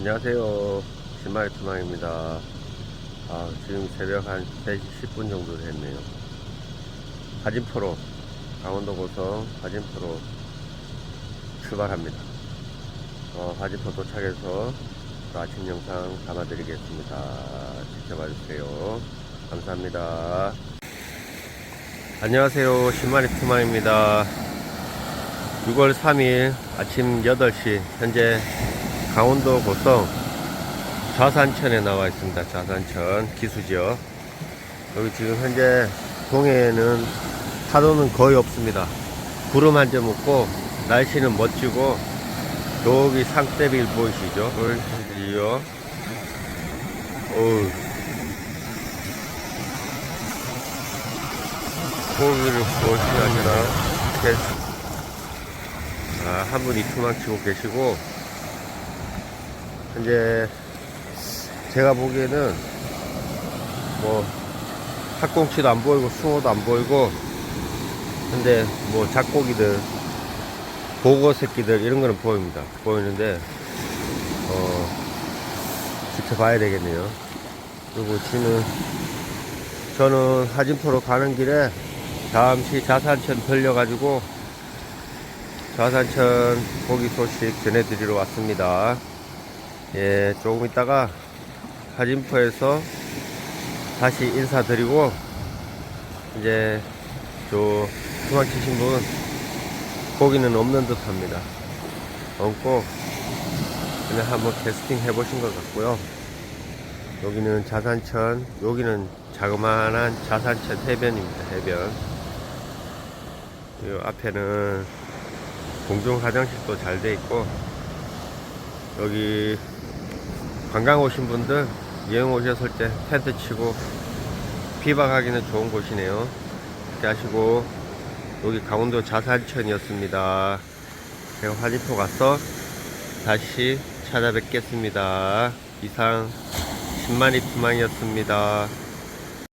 안녕하세요. 신마리 투망입니다. 아, 지금 새벽 한 3시 10분 정도 됐네요. 하진포로, 강원도 고성 하진포로 출발합니다. 어, 하진포 도착해서 또 아침 영상 담아드리겠습니다. 지켜봐 주세요. 감사합니다. 안녕하세요. 신마리 투망입니다. 6월 3일 아침 8시 현재 강원도 고성 좌산천에 나와 있습니다. 좌산천 기수지역 여기 지금 현재 동해에는 파도는 거의 없습니다. 구름 한 점 없고 날씨는 멋지고 여기 상대빌 보이시죠? 보이시죠? 어우 고기를 보시하시나 이렇게 아, 한 분이 투망 치고 계시고, 현재 제가 보기에는 뭐 학꽁치도 안 보이고 숭어도 안 보이고, 근데 뭐 작고기들, 보거 새끼들 이런 거는 보입니다. 보이는데, 어, 지켜봐야 되겠네요. 그리고 지금 저는 하진포로 가는 길에 잠시 자산천 들려 가지고 좌산천 고기 소식 전해드리러 왔습니다. 예, 조금 있다가 하진포에서 다시 인사드리고, 이제, 저, 도망치신 분, 고기는 없는 듯 합니다. 없고, 그냥 한번 캐스팅 해보신 것 같고요. 여기는 자산천, 여기는 자그마한 자산천 해변입니다, 해변. 이 앞에는 공중 화장실도 잘 돼 있고 여기 관광 오신 분들 여행 오셨을 때 텐트 치고 비박하기는 좋은 곳이네요. 이렇게 하시고 여기 강원도 자산천이었습니다. 제가 화진포 가서 다시 찾아뵙겠습니다. 이상 10만이 투망이었습니다.